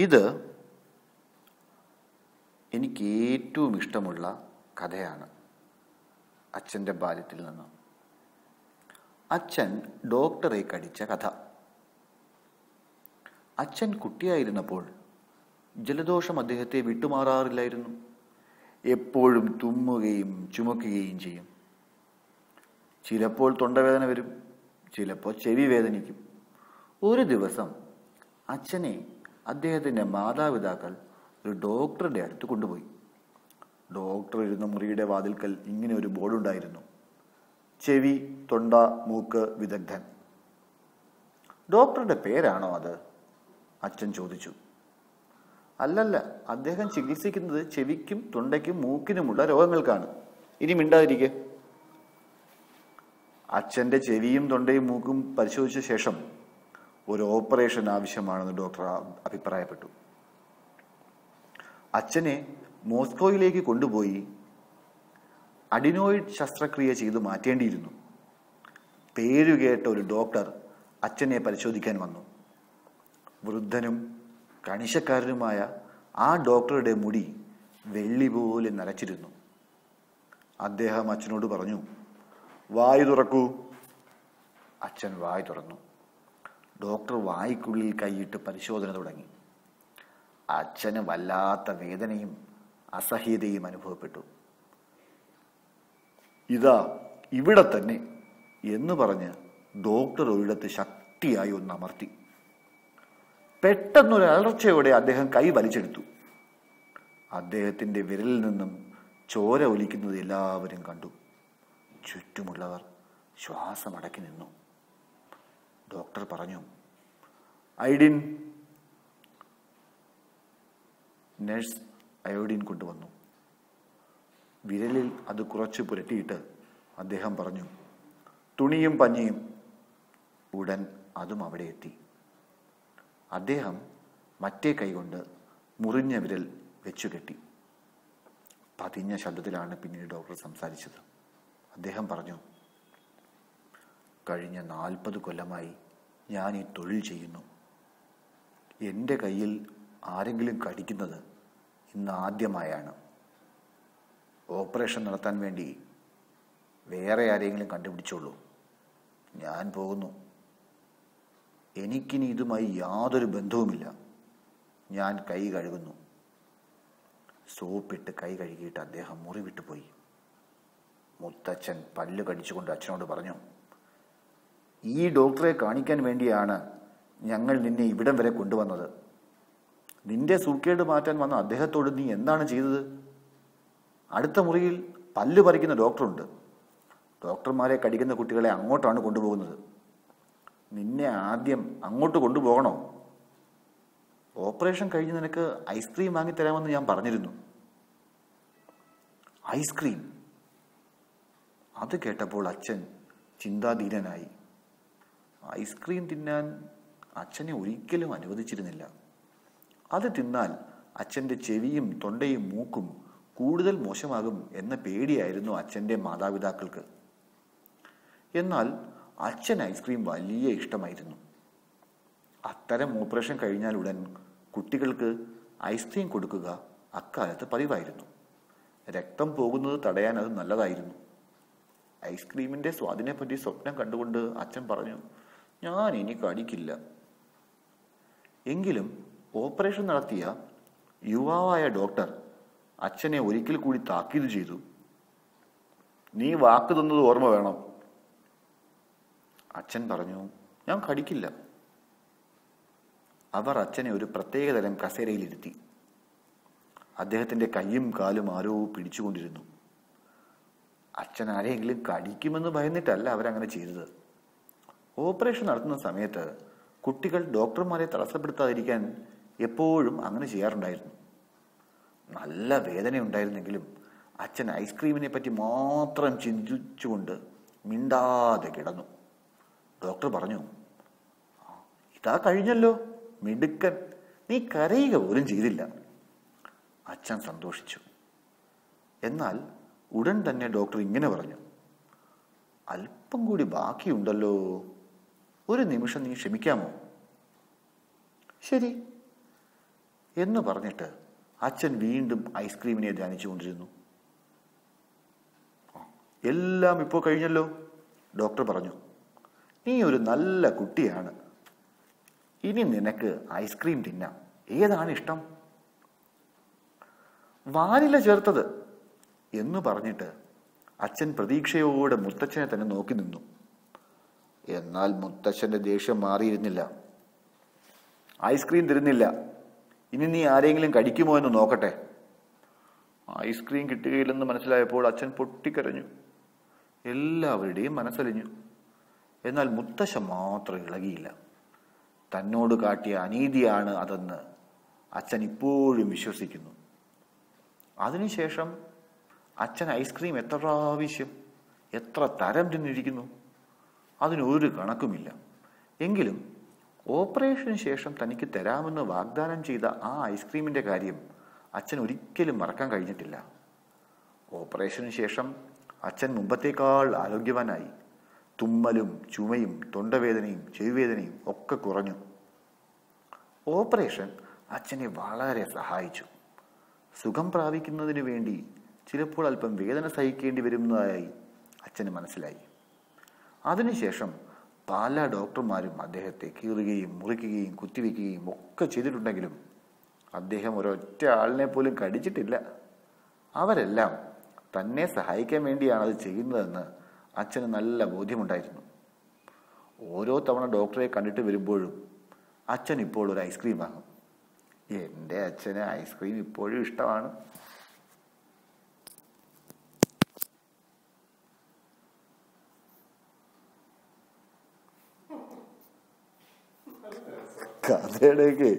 ഇത് എനിക്ക് ഏറ്റവും ഇഷ്ടമുള്ള കഥയാണ് അച്ഛന്റെ ബാല്യത്തിൽ നിന്ന്. അച്ഛൻ ഡോക്ടറെ കടിച്ച കഥ. അച്ഛൻ കുട്ടിയായിരുന്നപ്പോൾ ജലദോഷം അദ്ദേഹത്തെ വിട്ടുമാറാറില്ലായിരുന്നു. എപ്പോഴും തുമ്മുകയും ചുമക്കുകയും ചെയ്യും. ചിലപ്പോൾ തൊണ്ടവേദന വരും ചിലപ്പോൾ ചെവി വേദനിക്കും. ഒരു ദിവസം അച്ഛനെ അദ്ദേഹത്തിന്റെ മാതാപിതാക്കൾ ഒരു ഡോക്ടറുടെ അടുത്ത് കൊണ്ടുപോയി. ഡോക്ടർ ഇരുന്ന മുറിയുടെ വാതിൽക്കൽ ഇങ്ങനെ ഒരു ബോർഡുണ്ടായിരുന്നു ചെവി തൊണ്ട മൂക്ക് വിദഗ്ധൻ. ഡോക്ടറുടെ പേരാണോ അത്? അച്ഛൻ ചോദിച്ചു. അല്ലല്ല അദ്ദേഹം ചികിത്സിക്കുന്നത് ചെവിക്കും തൊണ്ടയ്ക്കും മൂക്കിനുമുള്ള രോഗങ്ങൾക്കാണ്. ഇനി മിണ്ടാതിരിക്കെ. അച്ഛന്റെ ചെവിയും തൊണ്ടയും മൂക്കും പരിശോധിച്ച ശേഷം ഒരു ഓപ്പറേഷൻ ആവശ്യമാണെന്ന് ഡോക്ടർ അഭിപ്രായപ്പെട്ടു. അച്ഛനെ മോസ്കോയിലേക്ക് കൊണ്ടുപോയി അഡിനോയിഡ് ശസ്ത്രക്രിയ ചെയ്ത് മാറ്റേണ്ടിയിരുന്നു. പേരുകേട്ട ഒരു ഡോക്ടർ അച്ഛനെ പരിശോധിക്കാൻ വന്നു. വൃദ്ധനും കണിശക്കാരനുമായ ആ ഡോക്ടറുടെ മുടി വെള്ളി പോലെ നരച്ചിരുന്നു അദ്ദേഹം അച്ഛനോട് പറഞ്ഞു വായു തുറക്കൂ. അച്ഛൻ വായു തുറന്നു. ഡോക്ടർ വായിക്കുള്ളിൽ കൈയിട്ട് പരിശോധന തുടങ്ങി. അച്ഛന് വല്ലാത്ത വേദനയും അസഹ്യതയും അനുഭവപ്പെട്ടു. ഇതാ ഇവിടെ തന്നെ എന്ന് പറഞ്ഞ് ഡോക്ടർ ഒരിടത്ത് ശക്തിയായി ഒന്ന് അമർത്തി. പെട്ടെന്നൊരു അലർച്ചയോടെ അദ്ദേഹം കൈ വലിച്ചെടുത്തു. അദ്ദേഹത്തിന്റെ വിരലിൽ നിന്നും ചോര ഒലിക്കുന്നത് എല്ലാവരും കണ്ടു. ചുറ്റുമുള്ളവർ ശ്വാസമടക്കി നിന്നു. ഡോക്ടർ പറഞ്ഞു ഐഡിൻ നഴ്സ് അയോഡിൻ കൊണ്ടുവന്നു. വിരലിൽ അത് കുറച്ച് പുരട്ടിയിട്ട് അദ്ദേഹം പറഞ്ഞു തുണിയും പഞ്ഞിയും ഉടൻ അതും അവിടെ എത്തി. അദ്ദേഹം മറ്റേ കൈകൊണ്ട് മുറിഞ്ഞ വിരൽ വെച്ചു കെട്ടി. പതിഞ്ഞ ശബ്ദത്തിലാണ് പിന്നീട് ഡോക്ടർ സംസാരിച്ചത്. അദ്ദേഹം പറഞ്ഞു കഴിഞ്ഞ നാൽപ്പത് കൊല്ലമായി ഞാൻ ഈ തൊഴിൽ ചെയ്യുന്നു. എന്റെ കയ്യിൽ ആരെങ്കിലും കടിക്കുന്നത് ഇന്ന് ആദ്യമായാണ്. ഓപ്പറേഷൻ നടത്താൻ വേണ്ടി വേറെ ആരെങ്കിലും കണ്ടുപിടിച്ചോളൂ. ഞാൻ പോകുന്നു. എനിക്കിനി ഇതുമായി യാതൊരു ബന്ധവുമില്ല. ഞാൻ കൈ കഴുകുന്നു. സോപ്പിട്ട് കൈ കഴുകിയിട്ട് അദ്ദേഹം മുറിവിട്ടു പോയി മുത്തച്ഛൻ പല്ല് കടിച്ചുകൊണ്ട് അച്ഛനോട് പറഞ്ഞു ഈ ഡോക്ടറെ കാണിക്കാൻ വേണ്ടിയാണ് ഞങ്ങൾ നിന്നെ ഇവിടം വരെ കൊണ്ടുവന്നത്. നിന്റെ സൂക്കേട് മാറ്റാൻ വന്ന അദ്ദേഹത്തോട് നീ എന്താണ് ചെയ്തത്? അടുത്ത മുറിയിൽ പല്ല് പറിക്കുന്ന ഡോക്ടറുണ്ട്. ഡോക്ടർമാരെ കടിക്കുന്ന കുട്ടികളെ അങ്ങോട്ടാണ് കൊണ്ടുപോകുന്നത്. നിന്നെ ആദ്യം അങ്ങോട്ട് കൊണ്ടുപോകണോ? ഓപ്പറേഷൻ കഴിഞ്ഞ് നിനക്ക് ഐസ്ക്രീം വാങ്ങിത്തരാമെന്ന് ഞാൻ പറഞ്ഞിരുന്നു. ഐസ്ക്രീം. അത് കേട്ടപ്പോൾ അച്ഛൻ ചിന്താധീനനായി. ഐസ്ക്രീം തിന്നാൻ അച്ഛനെ ഒരിക്കലും അനുവദിച്ചിരുന്നില്ല. അത് തിന്നാൽ അച്ഛന്റെ ചെവിയും തൊണ്ടയും മൂക്കും കൂടുതൽ മോശമാകും എന്ന പേടിയായിരുന്നു അച്ഛന്റെ മാതാപിതാക്കൾക്ക്. എന്നാൽ അച്ഛൻ ഐസ്ക്രീം വലിയ ഇഷ്ടമായിരുന്നു. അത്തരം ഓപ്പറേഷൻ കഴിഞ്ഞാൽ ഉടൻ കുട്ടികൾക്ക് ഐസ്ക്രീം കൊടുക്കുക അക്കാലത്ത് പതിവായിരുന്നു. രക്തം പോകുന്നത് തടയാൻ അത് നല്ലതായിരുന്നു. ഐസ്ക്രീമിന്റെ സ്വാദിനെപ്പറ്റി സ്വപ്നം കണ്ടുകൊണ്ട് അച്ഛൻ പറഞ്ഞു ഞാൻ ഇനി കടിക്കില്ല. എങ്കിലും ഓപ്പറേഷൻ നടത്തിയ യുവാവായ ഡോക്ടർ അച്ഛനെ ഒരിക്കൽ കൂടി താക്കീത് ചെയ്തു. നീ വാക്ക് തന്നത് ഓർമ്മ വേണം. അച്ഛൻ പറഞ്ഞു ഞാൻ കടിക്കില്ല. അവർ അച്ഛനെ ഒരു പ്രത്യേകതരം കസേരയിലിരുത്തി. അദ്ദേഹത്തിന്റെ കൈയും കാലും ആരോ പിടിച്ചുകൊണ്ടിരുന്നു. അച്ഛൻ ആരെയെങ്കിലും കടിക്കുമെന്ന് ഭയന്നിട്ടല്ല അവരങ്ങനെ ചെയ്തത്. ഓപ്പറേഷൻ നടത്തുന്ന സമയത്ത് കുട്ടികൾ ഡോക്ടർമാരെ തടസ്സപ്പെടുത്താതിരിക്കാൻ എപ്പോഴും അങ്ങനെ ചെയ്യാറുണ്ടായിരുന്നു. നല്ല വേദനയുണ്ടായിരുന്നെങ്കിലും അച്ഛൻ ഐസ്ക്രീമിനെ പറ്റി മാത്രം ചിന്തിച്ചുകൊണ്ട് മിണ്ടാതെ കിടന്നു. ഡോക്ടർ പറഞ്ഞു ഇതാ കഴിഞ്ഞല്ലോ. മിടുക്കൻ. നീ കരയുക പോലും ചെയ്തില്ല. അച്ഛൻ സന്തോഷിച്ചു. എന്നാൽ ഉടൻ തന്നെ ഡോക്ടർ ഇങ്ങനെ പറഞ്ഞു അല്പം കൂടി ബാക്കിയുണ്ടല്ലോ. ഒരു നിമിഷം നീ ക്ഷമിക്കാമോ? ശരി. എന്ന് പറഞ്ഞിട്ട് അച്ഛൻ വീണ്ടും ഐസ്ക്രീമിനെ ധ്യാനിച്ചുകൊണ്ടിരുന്നു എല്ലാം ഇപ്പോൾ കഴിഞ്ഞല്ലോ? ഡോക്ടർ പറഞ്ഞു. നീ ഒരു നല്ല കുട്ടിയാണ്. ഇനി നിനക്ക് ഐസ്ക്രീം തിന്നാം. ഏതാണ് ഇഷ്ടം? വാനില ചേർത്തത്. എന്ന് പറഞ്ഞിട്ട് അച്ഛൻ പ്രതീക്ഷയോടെ മുത്തച്ഛനെ തന്നെ നോക്കി നിന്നു. എന്നാൽ മുത്തച്ഛന്റെ ദേഷ്യം മാറിയിരുന്നില്ല. ഐസ്ക്രീം തരുന്നില്ല. ഇനി നീ ആരെങ്കിലും കടിക്കുമോ എന്ന് നോക്കട്ടെ. ഐസ്ക്രീം കിട്ടുകയില്ലെന്ന് മനസ്സിലായപ്പോൾ അച്ഛൻ പൊട്ടിക്കരഞ്ഞു. എല്ലാവരുടെയും മനസ്സലിഞ്ഞു. എന്നാൽ മുത്തശ്ശൻ മാത്രം ഇളകിയില്ല. തന്നോട് കാട്ടിയ അനീതിയാണ് അതെന്ന് അച്ഛൻ ഇപ്പോഴും വിശ്വസിക്കുന്നു. അതിനുശേഷം അച്ഛൻ ഐസ്ക്രീം എത്ര പ്രാവശ്യം എത്ര തരം തിന്നിരിക്കുന്നു? അതിനൊരു കണക്കുമില്ല. എങ്കിലും ഓപ്പറേഷന് ശേഷം തനിക്ക് തരാമെന്ന് വാഗ്ദാനം ചെയ്ത ആ ഐസ്ക്രീമിന്റെ കാര്യം അച്ഛൻ ഒരിക്കലും മറക്കാൻ കഴിഞ്ഞിട്ടില്ല. ഓപ്പറേഷന് ശേഷം അച്ഛൻ മുമ്പത്തേക്കാൾ ആരോഗ്യവാനായി. തുമ്മലും ചുമയും തൊണ്ടവേദനയും ചെവിവേദനയും ഒക്കെ കുറഞ്ഞു. ഓപ്പറേഷൻ അച്ഛനെ വളരെ സഹായിച്ചു. സുഖം പ്രാപിക്കുന്നതിന് വേണ്ടി ചിലപ്പോൾ അല്പം വേദന സഹിക്കേണ്ടി വരുന്നതായി അച്ഛന് മനസ്സിലായി. അതിനുശേഷം പല ഡോക്ടർമാരും അദ്ദേഹത്തെ കീറുകയും മുറിക്കുകയും കുത്തിവെക്കുകയും ഒക്കെ ചെയ്തിട്ടുണ്ടെങ്കിലും അദ്ദേഹം ഒരൊറ്റ ആളിനെ പോലും കടിച്ചിട്ടില്ല. അവരെല്ലാം തന്നെ സഹായിക്കാൻ വേണ്ടിയാണ് അത് ചെയ്യുന്നതെന്ന് അച്ഛന് നല്ല ബോധ്യമുണ്ടായിരുന്നു. ഓരോ തവണ ഡോക്ടറെ കണ്ടിട്ട് വരുമ്പോഴും അച്ഛൻ ഇപ്പോൾ ഒരു ഐസ്ക്രീം വാങ്ങും. എന്റെ അച്ഛന് ഐസ്ക്രീം ഇപ്പോഴും ഇഷ്ടമാണ്. కథేడేకి